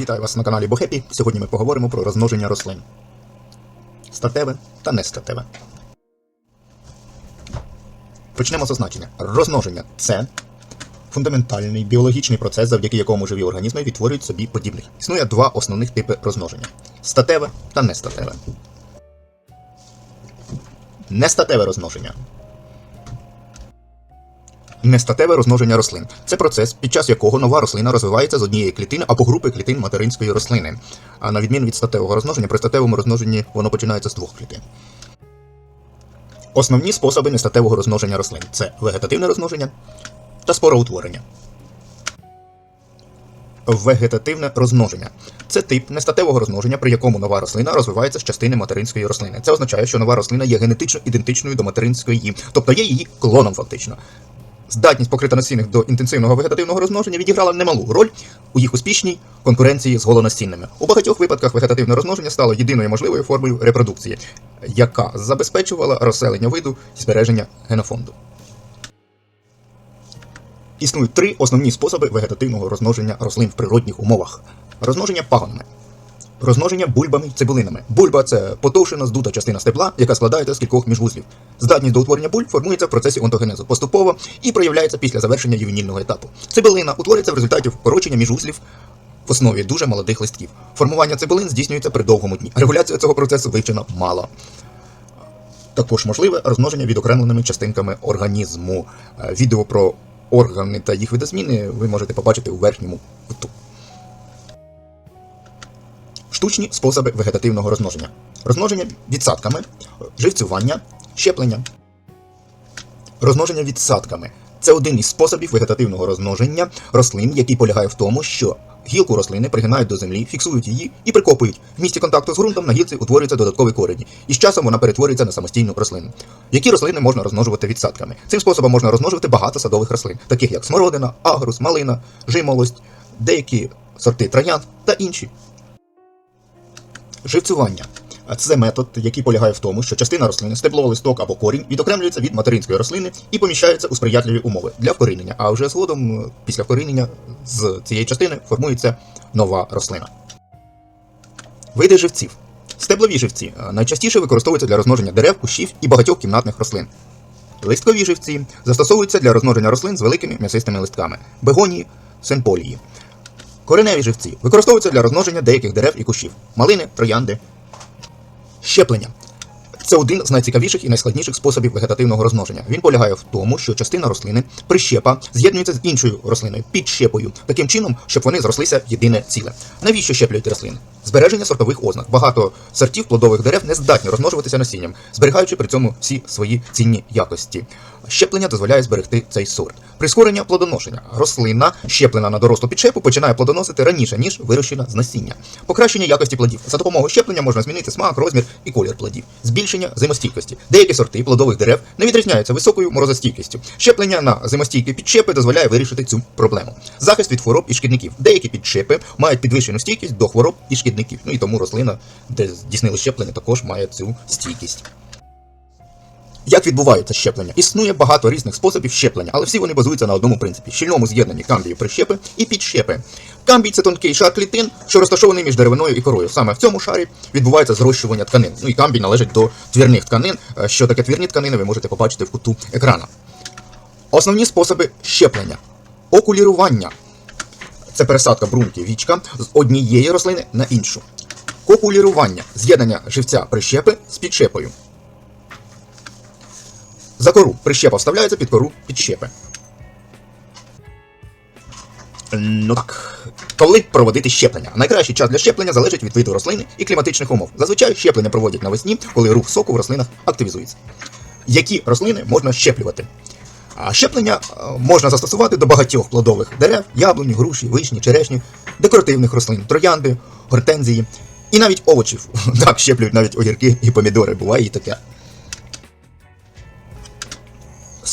Вітаю вас на каналі Бохепі. Сьогодні ми поговоримо про розмноження рослин. Статеве та нестатеве. Почнемо з означення. Розмноження це фундаментальний біологічний процес, завдяки якому живі організми відтворюють собі подібних. Існує два основних типи розмноження: статеве та нестатеве. Нестатеве розмноження. Нестатеве розмноження рослин це процес, під час якого нова рослина розвивається з однієї клітини або групи клітин материнської рослини. А на відміну від статевого розмноження, при статевому розмноженні воно починається з двох клітин. Основні способи нестатевого розмноження рослин це вегетативне розмноження та спороутворення. Вегетативне розмноження це тип нестатевого розмноження, при якому нова рослина розвивається з частини материнської рослини. Це означає, що нова рослина є генетично ідентичною до материнської, тобто є її клоном фактично. Здатність покритоносійних до інтенсивного вегетативного розмноження відіграла немалу роль у їх успішній конкуренції з голонастінними. У багатьох випадках вегетативне розмноження стало єдиною можливою формою репродукції, яка забезпечувала розселення виду і збереження генофонду. Існують три основні способи вегетативного розмноження рослин в природних умовах: розмноження пагонами. Розмноження бульбами цибулинами. Бульба це потовшена здута частина стебла, яка складається з кількох міжвузлів. Здатність до утворення бульб формується в процесі онтогенезу поступово і проявляється після завершення ювенільного етапу. Цибулина утворюється в результаті вкорочення міжвузлів в основі дуже молодих листків. Формування цибулин здійснюється при довгому дні. Регуляція цього процесу вивчена мало. Також можливе розмноження відокремленими частинками організму. Е, Відео про органи та їх видозміни ви можете побачити у верхньому куту. Штучні способи вегетативного розмноження. Розмноження відсадками, живцювання, щеплення. Розмноження відсадками це один із способів вегетативного розмноження рослин, який полягає в тому, що гілку рослини пригинають до землі, фіксують її і прикопують. В місці контакту з ґрунтом на гілці утворюється додатковий корені, і з часом вона перетворюється на самостійну рослину. Які рослини можна розмножувати відсадками? Цим способом можна розмножувати багато садових рослин, таких як смородина, агрус, малина, жимолость, деякі сорти троянд та інші. Живцювання. Це метод, який полягає в тому, що частина рослини, стебло, або корінь відокремлюється від материнської рослини і поміщається у сприятливі умови для вкорінення. А вже згодом, е, після вкорінення з цієї частини формується нова рослина. Види живців. Стеблові живці е, найчастіше використовуються для розмноження дерев, кущів і багатьох кімнатних рослин. Листкові живці застосовуються для розмноження рослин з великими м'ясистими листками, бегонії, сенполії. Кореневі живці використовуються для розмноження деяких дерев і кущів, малини, троянди. Щеплення. Це один з найцікавіших і найскладніших способів вегетативного розмноження. Він полягає в тому, що частина рослини, прищепа, з'єднується з іншою рослиною під щепою, таким чином, щоб вони зрослися єдине ціле. Навіщо щеплюють рослини? Збереження сортових ознак. Багато сортів плодових дерев не здатні розмножуватися насінням, зберігаючи при цьому всі свої цінні якості. Щеплення дозволяє зберегти цей сорт. Прискорення плодоношення. Рослина, щеплена на дорослу підшепу, починає плодоносити раніше, ніж вирощена з насіння. Покращення якості плодів. За допомогою щеплення можна змінити смак, розмір і колір плодів. Збільшення зимостійкості. Деякі сорти плодових дерев не відрізняються високою морозостійкістю. Щеплення на зимостійкі підшепи дозволяє вирішити цю проблему. Захист від хвороб і шкідників. Деякі підшепи мають підвищену стійкість до хвороб і шкідників. Ну і тому рослина, де здійснили щеплення, також має цю стійкість. Як відбувається щеплення? Існує багато різних способів щеплення, але всі вони базуються на одному принципі: щільному з'єднанні камбію прищепи і підщепи. Камбій це тонкий шар клітин, що розташований між деревиною і корою. Саме в цьому шарі відбувається зрощування тканин. Ну і камбій належить до твірних тканин. Е, Що таке твірні тканини, ви можете побачити в куту екрана. Основні способи щеплення: окулірування. Це пересадка бруньки вічка з однієї рослини на іншу. Копулірування з'єднання живця прищепи з підщепою. За кору прищепа вставляється під кору підщепи. Ну так. Коли проводити щеплення? Найкращий час для щеплення залежить від виду рослини і кліматичних умов. Зазвичай щеплення проводять навесні, коли рух соку в рослинах активізується. Які рослини можна щеплювати? А щеплення е, можна застосувати до багатьох плодових дерев, яблуні, груші, вишні, черешні, декоративних рослин, троянди, гортензії і навіть овочів. Так, щеплюють навіть огірки і помідори, буває і таке.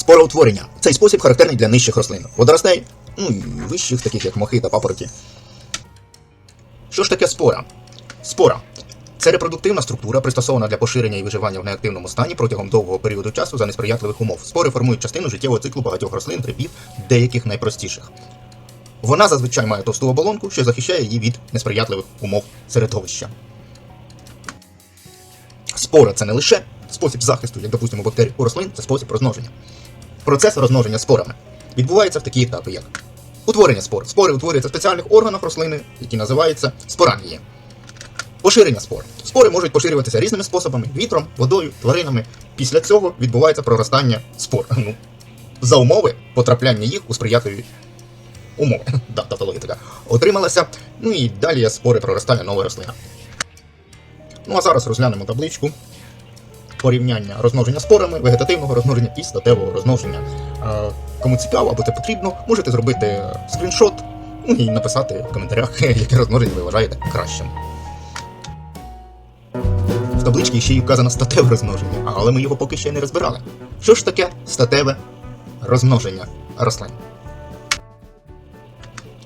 Спороутворення. Цей спосіб характерний для нижчих рослин. Водоростей, ну і вищих, таких як мохи та папороті. Що ж таке спора? Спора. Це репродуктивна структура, пристосована для поширення і виживання в неактивному стані протягом довгого періоду часу за несприятливих умов. Спори формують частину життєвого циклу багатьох рослин, грибів, деяких найпростіших. Вона зазвичай має товсту оболонку, що захищає її від несприятливих умов середовища. Спора це не лише спосіб захисту, як допустимо, бактерій у рослин, це спосіб розмноження. Процес розмноження спорами відбувається в такі етапи, як утворення спор. Спори утворюються в спеціальних органах рослини, які називаються спорангії. Поширення спор. Спори можуть поширюватися різними способами: вітром, водою, тваринами. Після цього відбувається проростання спор. Ну, за умови потрапляння їх у сприятливі умови. Да, тавтологія така. Отрималася. Ну і далі спори проростання нова рослина. Ну а зараз розглянемо табличку порівняння розмноження спорами, вегетативного розмноження і статевого розмноження. Е, Кому цікаво або це потрібно, можете зробити скріншот ну, і написати в коментарях, яке розмноження ви вважаєте кращим. В табличці ще й вказано статеве розмноження, але ми його поки ще не розбирали. Що ж таке статеве розмноження рослин?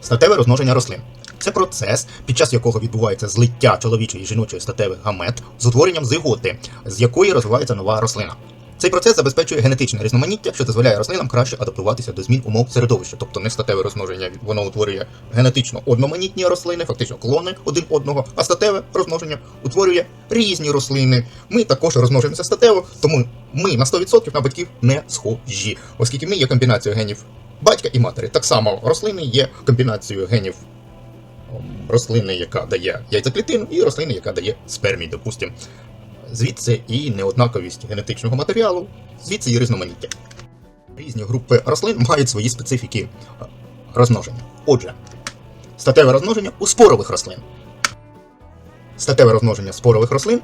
Статеве розмноження рослин. Це процес, під час якого відбувається злиття чоловічої і жіночої статевих гамет з утворенням зиготи, з якої розвивається нова рослина. Цей процес забезпечує генетичне різноманіття, що дозволяє рослинам краще адаптуватися до змін умов середовища. Тобто не статеве розмноження, воно утворює генетично одноманітні рослини, фактично клони один одного, а статеве розмноження утворює різні рослини. Ми також розмножуємося статево, тому ми на 100% на батьків не схожі, оскільки ми є комбінацією генів батька і матері. Так само рослини є комбінацією генів рослини, яка дає яйцеклітину, і рослини, яка дає спермій, допустимо. Звідси і неоднаковість генетичного матеріалу, звідси і різноманіття. Різні групи рослин мають свої специфіки е, розмноження. Отже, статеве розмноження у спорових рослин. Статеве розмноження спорових рослин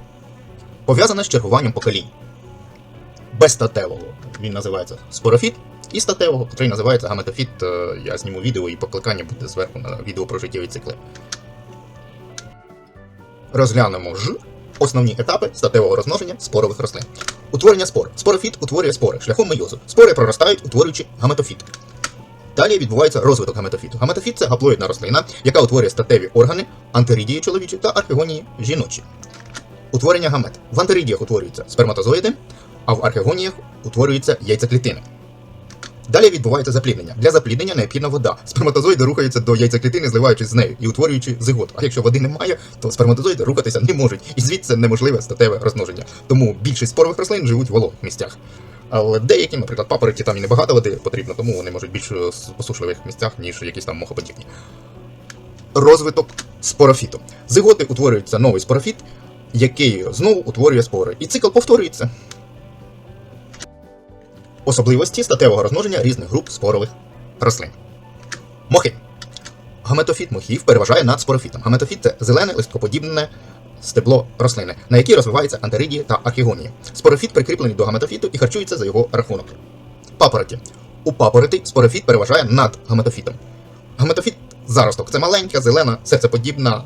пов'язане з чергуванням поколінь. Без статевого він називається спорофіт, і статевого, який називається гаметофіт. Е, Я зніму відео і покликання буде зверху на відео про життєві цикли. Розглянемо ж основні етапи статевого розмноження спорових рослин. Утворення спор. Спорофіт утворює спори шляхом мейозу. Спори проростають, утворюючи гаметофіт. Далі відбувається розвиток гаметофіту. Гаметофіт це гаплоїдна рослина, яка утворює статеві органи, антеридії чоловічі та архегонії жіночі. Утворення гамет. В антеридіях утворюються сперматозоїди, а в архегоніях утворюються яйцеклітини. Далі відбувається запліднення. Для запліднення необхідна вода. Сперматозоїди рухаються до яйцеклітини, зливаючись з нею і утворюючи зиготу. А якщо води немає, то сперматозоїди рухатися не можуть, і звідси неможливе статеве розмноження. Тому більшість спорових рослин живуть в вологих місцях. Але деякі, наприклад, папороті там і небагато води потрібно, тому вони можуть більш в посушливих місцях, ніж якісь там мохоподібні. Розвиток спорофіту. Зиготи утворюється новий спорофіт, який знову утворює спори. І цикл повторюється. Особливості статевого розмноження різних груп спорових рослин. Мохи. Гаметофіт мохів переважає над спорофітом. Гаметофіт це зелене листкоподібне стебло рослини, на якій розвиваються антеридії та архігонії. Спорофіт прикріплений до гаметофіту і харчується за його рахунок. Папороті. У папороті спорофіт переважає над гаметофітом. Гаметофіт заросток це маленька, зелена, серцеподібна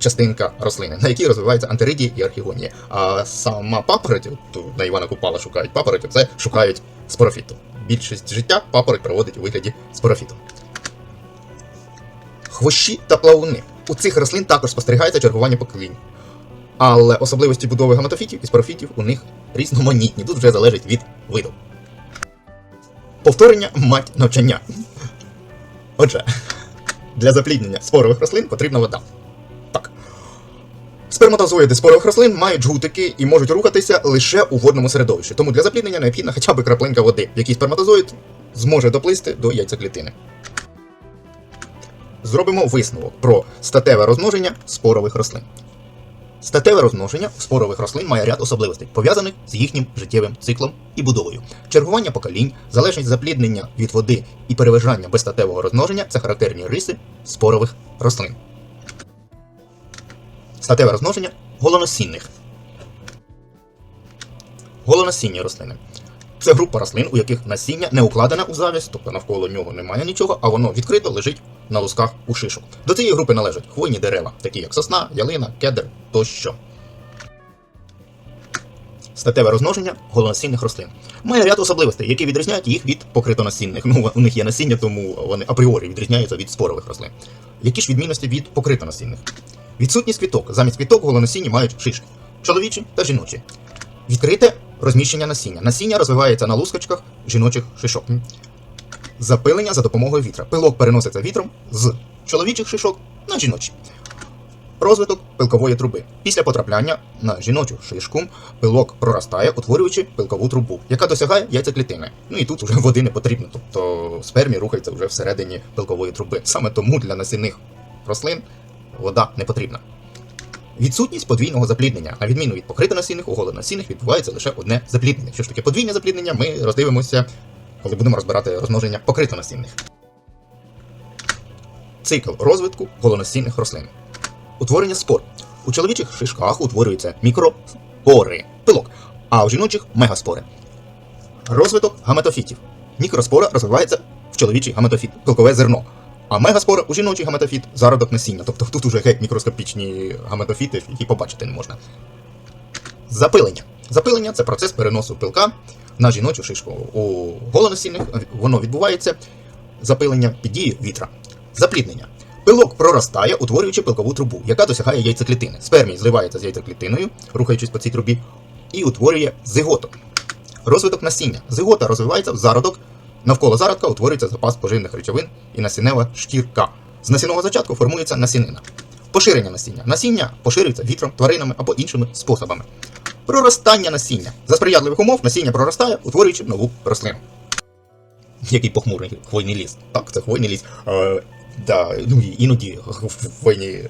частинка рослини, на якій розвиваються антеридії і архігонії. А сама папороть, от на Івана Купала шукають папороті, це шукають спорофіту. Більшість життя папороть проводить у вигляді спорофіту. Хвощі та плавуни. У цих рослин також спостерігається чергування поколінь. Але особливості будови гаметофітів і спорофітів у них різноманітні. Тут вже залежить від виду. Повторення мать навчання. Отже, для запліднення спорових рослин потрібна вода. Сперматозоїди спорових рослин мають жгутики і можуть рухатися лише у водному середовищі. Тому для запліднення необхідна хоча б краплинка води, в сперматозоїд зможе доплисти до яйцеклітини. Зробимо висновок про статеве розмноження спорових рослин. Статеве розмноження спорових рослин має ряд особливостей, пов'язаних з їхнім життєвим циклом і будовою. Чергування поколінь, залежність запліднення від води і переважання безстатевого розмноження це характерні риси спорових рослин. Статеве розмноження голоносінних. Голоносінні рослини. Це група рослин, у яких насіння не укладене у завість, тобто навколо нього немає нічого, а воно відкрито лежить на лусках у шишок. До цієї групи належать хвойні дерева, такі як сосна, ялина, кедр тощо. Статеве розмноження голоносінних рослин. Має ряд особливостей, які відрізняють їх від покритонасінних. Ну, у них є насіння, тому вони апріорі відрізняються від спорових рослин. Які ж відмінності від покритонасінних? Відсутність квіток. Замість квіток голоносінні мають шишки. Чоловічі та жіночі. Відкрите розміщення насіння. Насіння розвивається на лускочках жіночих шишок. Запилення за допомогою вітра. Пилок переноситься вітром з чоловічих шишок на жіночі. Розвиток пилкової труби. Після потрапляння на жіночу шишку пилок проростає, утворюючи пилкову трубу, яка досягає яйцеклітини. Ну і тут вже води не потрібно, тобто спермі рухається вже всередині пилкової труби. Саме тому для насінних рослин вода не потрібна. Відсутність подвійного запліднення, на відміну від покритонасінних, у голонасінних відбувається лише одне запліднення. Що ж таке подвійне запліднення, ми роздивимося, коли будемо розбирати розмноження покритонасінних. Цикл розвитку голонасінних рослин. Утворення спор. У чоловічих шишках утворюються мікропори, пилок, а у жіночих мегаспори. Розвиток гаметофітів. Мікроспора розвивається в чоловічий гаметофіт, пилкове зерно. А мегаспора у жіночий гаметофіт зародок насіння. Тобто тут уже геть мікроскопічні гаметофіти, які побачити не можна. Запилення. Запилення це процес переносу пилка на жіночу шишку. У голонасінних воно відбувається запилення під дією вітра. Запліднення. Пилок проростає, утворюючи пилкову трубу, яка досягає яйцеклітини. Спермій зливається з яйцеклітиною, рухаючись по цій трубі, і утворює зиготу. Розвиток насіння. Зигота розвивається в зародок. Навколо зародка утворюється запас поживних речовин і насіннева шкірка. З насінного зачатку формується насінина. Поширення насіння. Насіння поширюється вітром, тваринами або іншими способами. Проростання насіння. За сприятливих умов насіння проростає, утворюючи нову рослину. Який похмурий хвойний ліс. Так, це хвойний ліс. Е, да, ну і іноді хвойні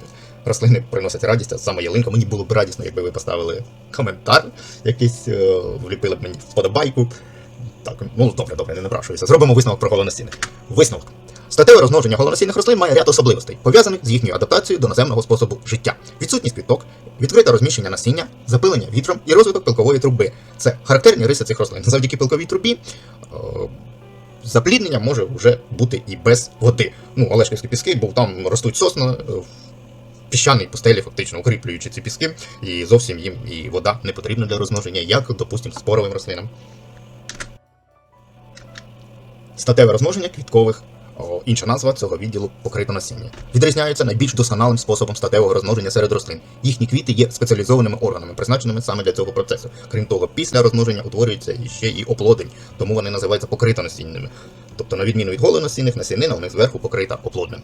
рослини приносять радість, а саме ялинка. Мені було б радісно, якби ви поставили коментар якийсь, е, вліпили б мені вподобайку. Так, ну добре, добре, не напрашуюся. Зробимо висновок про голонастінних. Висновок. Статеве розмноження голонастінних рослин має ряд особливостей, пов'язаних з їхньою адаптацією до наземного способу життя. Відсутність квіток, відкрите розміщення насіння, запилення вітром і розвиток пилкової труби. Це характерні риси цих рослин. Завдяки пилковій трубі е, запліднення може вже бути і без води. Ну, Олешківські піски, бо там ростуть сосна, е, в піщаній пустелі, фактично укріплюючи ці піски, і зовсім їм і вода не потрібна для розмноження, як, допустимо, споровим рослинам. Статеве розмноження квіткових. Інша назва цього відділу покрито насіння. Відрізняються найбільш досконалим способом статевого розмноження серед рослин. Їхні квіти є спеціалізованими органами, призначеними саме для цього процесу. Крім того, після розмноження утворюється ще і оплодень, тому вони називаються покритонасінними. Тобто, на відміну від голонасінних, насінина у них зверху покрита оплоднем.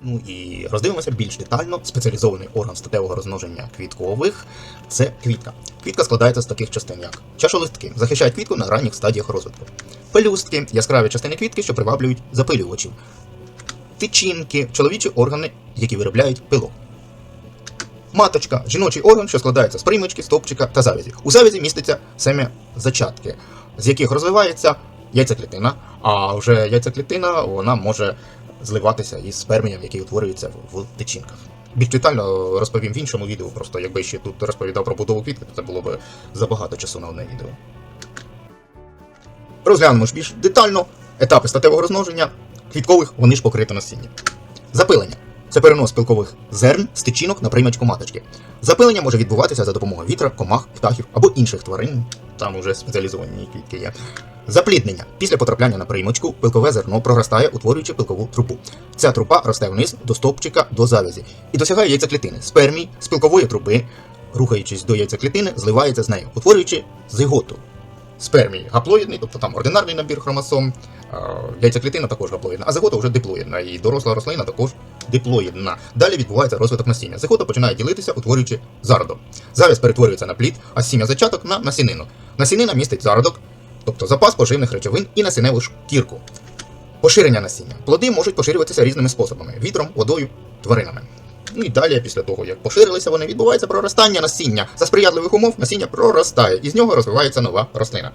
Ну і роздивимося більш детально. Спеціалізований орган статевого розмноження квіткових це квітка. Квітка складається з таких частин, як чашолистки, захищають квітку на ранніх стадіях розвитку. Пелюстки яскраві частини квітки, що приваблюють запилювачів. Тичинки чоловічі органи, які виробляють пилок. Маточка жіночий орган, що складається з приймочки, стовпчика та завязі. У завязі міститься сем'я зачатки, з яких розвивається яйцеклітина, а вже яйцеклітина вона може зливатися із спермієм, який утворюється в тичинках. Більш детально розповім в іншому відео, просто якби ще тут розповідав про будову квітки, то це було б забагато часу на одне відео. Розглянемо ж більш детально етапи статевого розмноження квіткових, вони ж покриті насіння. Запилення це перенос пилкових зерн з тичинок на приймачку маточки. Запилення може відбуватися за допомогою вітра, комах, птахів або інших тварин. Там уже спеціалізовані квітки є. Запліднення. Після потрапляння на приймочку пилкове зерно проростає, утворюючи пилкову трубу. Ця труба росте вниз до стовпчика до завязі і досягає яйцеклітини. Спермій з пилкової труби, рухаючись до яйцеклітини, зливається з нею, утворюючи зиготу. Спермій гаплоїдний, тобто там ординарний набір хромосом, яйцеклітина також гаплоїдна, а зигота вже диплоїдна, і доросла рослина також диплоїдна. Далі відбувається розвиток насіння. Зигота починає ділитися, утворюючи зародок. Завязь перетворюється на плід, а сім'я зачаток на насінину. Насінина містить зародок, тобто запас поживних речовин і насінневу шкірку. Поширення насіння. Плоди можуть поширюватися різними способами: вітром, водою, тваринами. Ну і далі, після того, як поширилися вони, відбувається проростання насіння. За сприятливих умов насіння проростає, і з нього розвивається нова рослина.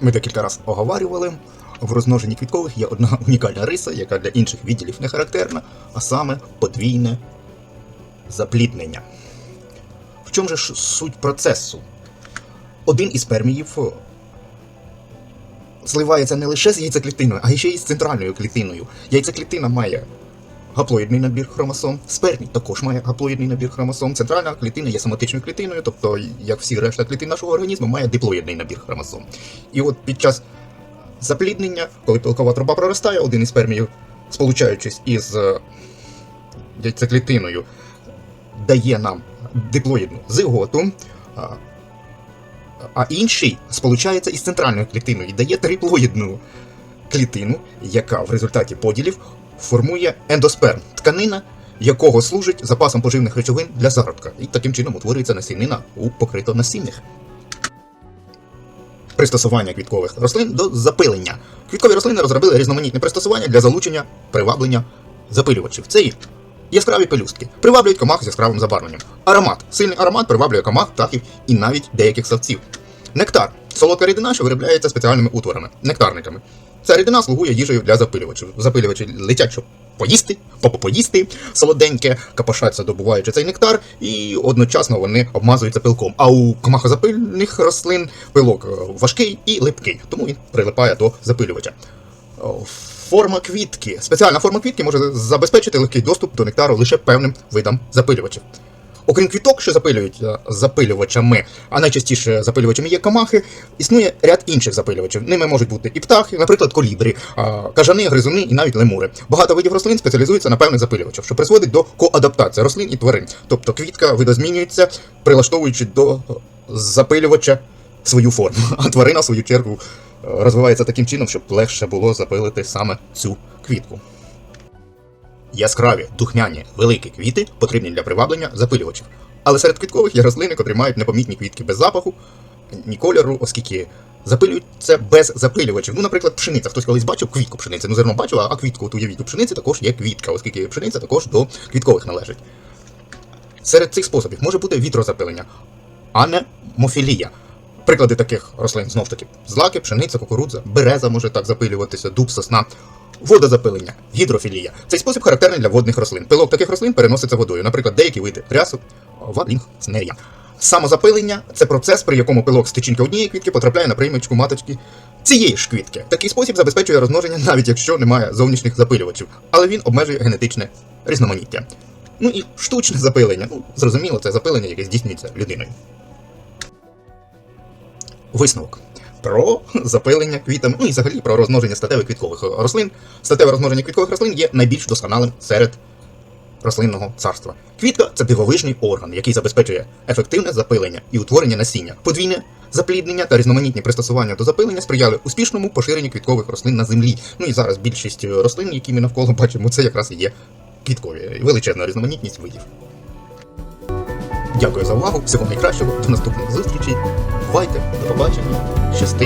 Ми декілька разів оговарювали. В розмноженні квіткових є одна унікальна риса, яка для інших відділів не характерна, а саме подвійне запліднення. В чому ж суть процесу? Один із сперміїв зливається не лише з яйцеклітиною, а ще й з центральною клітиною. Яйцеклітина має гаплоїдний набір хромосом, спермій також має гаплоїдний набір хромосом. Центральна клітина є соматичною клітиною, тобто, як всі решта клітин нашого організму, має диплоїдний набір хромосом. І от під час запліднення, коли пилкова труба проростає, один із сперміїв, сполучаючись із е, яйцеклітиною, дає нам диплоїдну зиготу. А, інший сполучається із центральною клітиною і дає триплоїдну клітину, яка в результаті поділів формує ендосперм тканина, якого служить запасом поживних речовин для зародка. І таким чином утворюється насінина у покритонасінних. Пристосування квіткових рослин до запилення. Квіткові рослини розробили різноманітні пристосування для залучення, приваблення запилювачів. Це і яскраві пелюстки, приваблюють комах з яскравим забарвленням. Аромат. Сильний аромат приваблює комах, птахів і навіть деяких савців. Нектар. Солодка рідина, що виробляється спеціальними утворами, нектарниками. Ця рідина слугує їжею для запилювачів. Запилювачі летять, щоб поїсти, попоїсти солоденьке, капошаться, добуваючи цей нектар, і одночасно вони обмазуються пилком. А у комахозапильних рослин пилок е, важкий і липкий, тому він прилипає до запилювача. Форма квітки. Спеціальна форма квітки може забезпечити легкий доступ до нектару лише певним видам запилювачів. Окрім квіток, що запилюють е, запилювачами, а найчастіше запилювачами є комахи, існує ряд інших запилювачів. Ними можуть бути і птахи, наприклад, колібрі, кажани, гризуни і навіть лемури. Багато видів рослин спеціалізуються на певних запилювачах, що призводить до коадаптації рослин і тварин. Тобто квітка видозмінюється, прилаштовуючи до запилювача свою форму, а тварина, в свою чергу, розвивається таким чином, щоб легше було запилити саме цю квітку. Яскраві, духмяні, великі квіти потрібні для приваблення запилювачів. Але серед квіткових є рослини, котрі мають непомітні квітки без запаху, ні кольору, оскільки запилюються без запилювачів. Ну, наприклад, пшениця. Хтось колись бачив квітку пшениці. Ну, зерно бачив, а квітку от уявіть. У пшениці також є квітка, оскільки пшениця також до квіткових належить. Серед цих способів може бути вітрозапилення, анемофілія. Приклади таких рослин знов таки злаки, пшениця, кукурудза, береза може так запилюватися, дуб, сосна. Водозапилення, гідрофілія. Цей спосіб характерний для водних рослин. Пилок таких рослин переноситься водою, наприклад, деякі види рясу, валінцнерія. Самозапилення це процес, при якому пилок з тичинки однієї квітки потрапляє на приймачку маточки цієї ж квітки. Такий спосіб забезпечує розмноження, навіть якщо немає зовнішніх запилювачів, але він обмежує генетичне різноманіття. Ну і штучне запилення. Ну, зрозуміло, це запилення, яке здійснюється людиною. Висновок. Про запилення квітами, ну і взагалі про розмноження статевих квіткових рослин. Статеве розмноження квіткових рослин є найбільш досконалим серед рослинного царства. Квітка це дивовижний орган, який забезпечує ефективне запилення і утворення насіння. Подвійне запліднення та різноманітні пристосування до запилення сприяли успішному поширенню квіткових рослин на землі. Ну і зараз більшість рослин, які ми навколо бачимо, це якраз і є квіткові. Величезна різноманітність видів. Дякую за увагу. Всього найкращого. До наступних зустрічей. Бувайте, до побачення. Щасти.